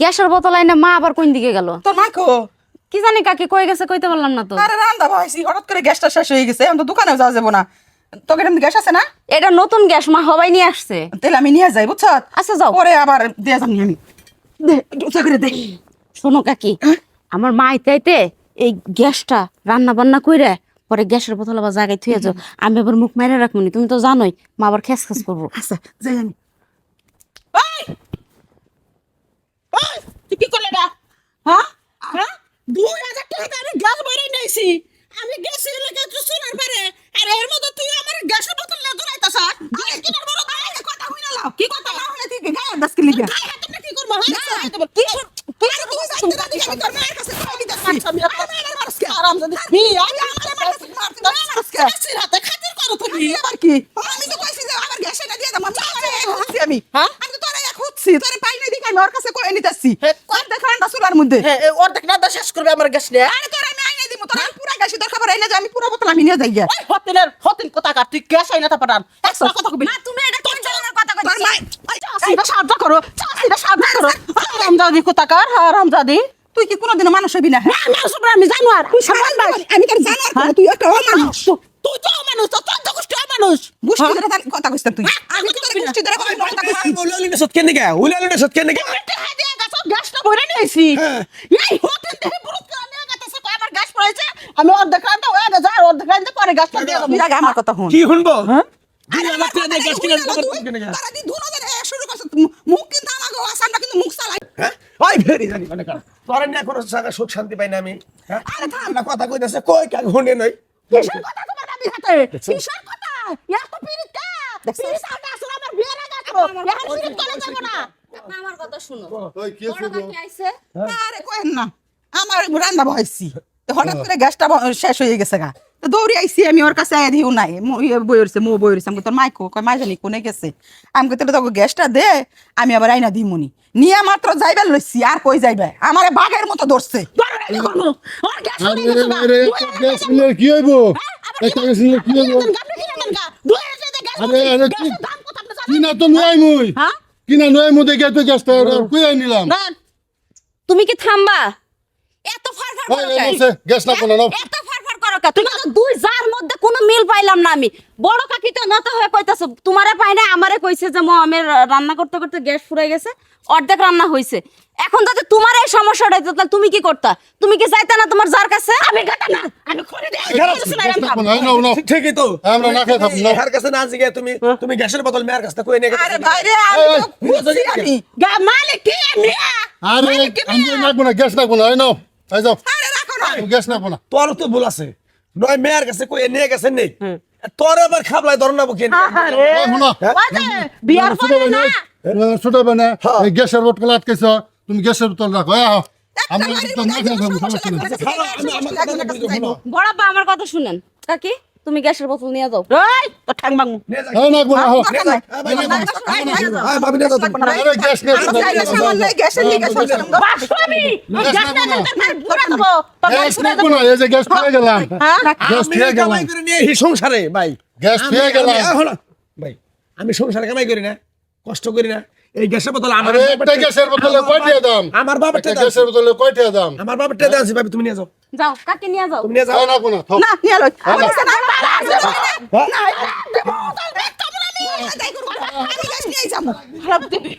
গ্যাসের বোতল আইনে মা আবার কোন দিকে গেল? তোর মাইকো কি? জানি কাকি কই গেছে কইতে পারলাম না তো। আরে রান্দা ভাইছি হঠাৎ করে গ্যাসটা শেষ হয়ে গেছে এখন তো দোকানেও যাওয়া যাব না। তোকে এরকম গ্যাস আছে না? এটা নতুন গ্যাস মা হবাই নিয়ে আসছে। তাহলে আমি নিয়ে যাই বুঝছ? আচ্ছা, যাও। পরে আবার দিয়ে যাব আমি। দে করে দে। শোনো কাকি আমার মা আইতে আইতে এই গ্যাসটা রান্না বান্না কইরে পরে গ্যাসের বোতল আবার জায়গায় থুয়ে যাও। আমি আবার মুখ মাইরে রাখব নি, তুমি তো জানোই মা আবার খেস খেস করব। আচ্ছা যাই আমি ওই! ওই! তুই কি করলে এটা হ্যাঁ হ্যাঁ দুই হাজার টাকা দিয়ে আমি গ্যাস ভরে আমি গ্যাস এলাকা তুই শোনার পারে আর এর মধ্যে তুই আমার গ্যাসের বোতল না দূরাইতাছ আর কিনার বড় দাঁড়াই কথা হই না লাও। কি কথা? না হলে তুই গায়ে দাস কি লিগা? গায়ে হাতে কি করব হ্যাঁ? কি কি তুই সাইতে না দিবি তোর মায়ের কাছে কই দিতে আমি আমি মারস কি আরাম আমি আমার মারস মারতে না মারস কি আসি রাতে খাতির করো তুমি। আবার কি? আমি তো কইছি যে আমার গ্যাস এটা দিয়ে দাও আমি আমি। হ্যাঁ? আমি তো তোরে খুঁজছি তোরে পাই নাই দেখি আমি ওর কাছে কই নিতেছি। কই দেখান না চুলার মধ্যে। অর্ধেক না শেষ করবে আমার গ্যাস নিয়ে। আরে তোরে আমি আইনে দিব পুরা গ্যাস তোর যে আমি পুরো বোতল আমি নিয়ে যাই গিয়া ওই হোটেলের হোটেল কথা কার? তুই গ্যাস আইনা তা পাঠান একশো কথা কবি। মা তুমি এটা কোন ধরনের কথা তোর কইছো মাই চাষিরা সাহায্য করো চাষিরা সাহায্য করো। হারামজাদি কোথাকার হারামজাদি? তুই কি কোনোদিনও মানুষ হবি না হ্যাঁ? আমি আসলে আমি জানো আর তুই সামান ভাই আমি তোর জানার কথা, তুই একটা অমানুষ। তুই তো মানুষ তো তোর তো গোষ্ঠী মানুষ গোষ্ঠী ধরে কথা কইছ তুই। আমি কি তোর গোষ্ঠী ধরে কথা। কইছি গ্যাসটা ভরে নিয়েছি। এই হোটেল থেকে পুরস্কার নিয়ে গেছে আমার গ্যাস পড়েছে আমি অর্ধেক রান্না হয়ে গেছে আর অর্ধেক রান্না পরে গ্যাসটা দিয়ে দেবো। আগে আমার কথা শুন। কি শুনব? শুনে ওই মানে জায়গা সুখ শান্তি পাই না আমি হ্যাঁ? আরে থাম। আমরা কথা কইতাছে কই কাক শুনে নই কিসের কথা তোমার আমি হাতে? কিসের কথা? এত পিরিত কা? পিরিত আগে আসলে আমার বিয়ের আগে আসলো এখন পিরিত করে যাব না? আমার কথা শুনো। ওই কি কাকি আইছে? আরে কইন না আমার রান্না বহাইছি তো হঠাৎ করে গ্যাসটা শেষ হয়ে গেছে গা। তো দৌড়ি আইছি আমি ওর কাছে আয় দিও নাই। মো- ইয়ে বই রয়েছে মো বই রয়েছে আমি তোর মাইকো কয় মাই জানি কোনে গেছে? আমি কই তাহলে তোকে গ্যাসটা দে আমি আবার আইনা দিমুনি। নিয়ে মাত্র যাইবার লইছি আর কই যাইবে? আমারে বাঘের মতো ধরছে। কি হইব? একটা কি হইব? আরে আরে কি কি না তো নয় মুই। হ্যাঁ? কি না নয় মুই দেখে তো গ্যাসটা কই আই তুমি কি থামবা? এত গ্যাস না কোনা এত ফারফার করো? তুমি তো দুই জার মধ্যে কোনো মিল পাইলাম না আমি। বড় কাকি তো নত হয়ে কইতাছো তোমারে পাই না আমারে কইছে যে মো রান্না করতে করতে গ্যাস ফুরাই গেছে অর্ধেক রান্না হইছে। এখন যদি তোমার এই সমস্যাটা হইতো তাহলে তুমি কি করতা? তুমি কি যাইতা না তোমার জার কাছে? আমি না আমি দেই গ্যাস না ঠিকই তো। আমরা না না কাছে না জিগে তুমি তুমি গ্যাসের বোতল মেয়ের কাছে কই নিয়ে আরে গেছে? ভাইরে আমি তো মালিক কি মিয়া আরে আমি না কোনা গ্যাস না কোনা এই নাও এই যাও। আরে না গ্যাস না কোনা তোর তো ভুল আছে। নয় মেয়ের কাছে কই নিয়ে গেছে নেই তোর আবার খাবলাই ধর না বুকে বিয়ার ছোট পরে না? ছোট বানা গ্যাসের বোতল আটকেছ তুমি গ্যাসের বোতল রাখো আমার কথা শুনেন। কাকি? তুমি গ্যাসের বোতল নিয়ে যাও। ওই তো ঠ্যাং ভাঙু নিয়ে যা এই না কোনা হো দরকার নাই। আয় ভাবি না তুমি আরে গ্যাস না আর চাইলে সামান নাই, গ্যাসের লিগে সমস্যা নাই। বাসমি গ্যাস না কোনা পুরা দেবো তোর গ্যাস না কোনা এই যে গ্যাস পেয়ে গেলাম। গ্যাস আমি পেয়ে গেলাম করে নিয়ে এই সংসারে ভাই। গ্যাস আমি- পেয়ে গেলাম। আমি- ভাই আমি সংসারে কামাই করি না কষ্ট করি না। এই গ্যাসের বোতল আমার একটা গ্যাসের বোতলে কয়টা দাম? আমার বাবার একটা টাকা গ্যাসের বোতলে কয়টা দাম? আমার বাবার টাকা আছে ভাবি তুমি নিয়ে যাও। যাও কাকি নিয়ে যাও? তুমি নিয়ে যাও। এই না কোনা না, নিয়ে লই। হ্যাঁ, আমার কাছে নাই। হ্যাঁ? না, দেবো,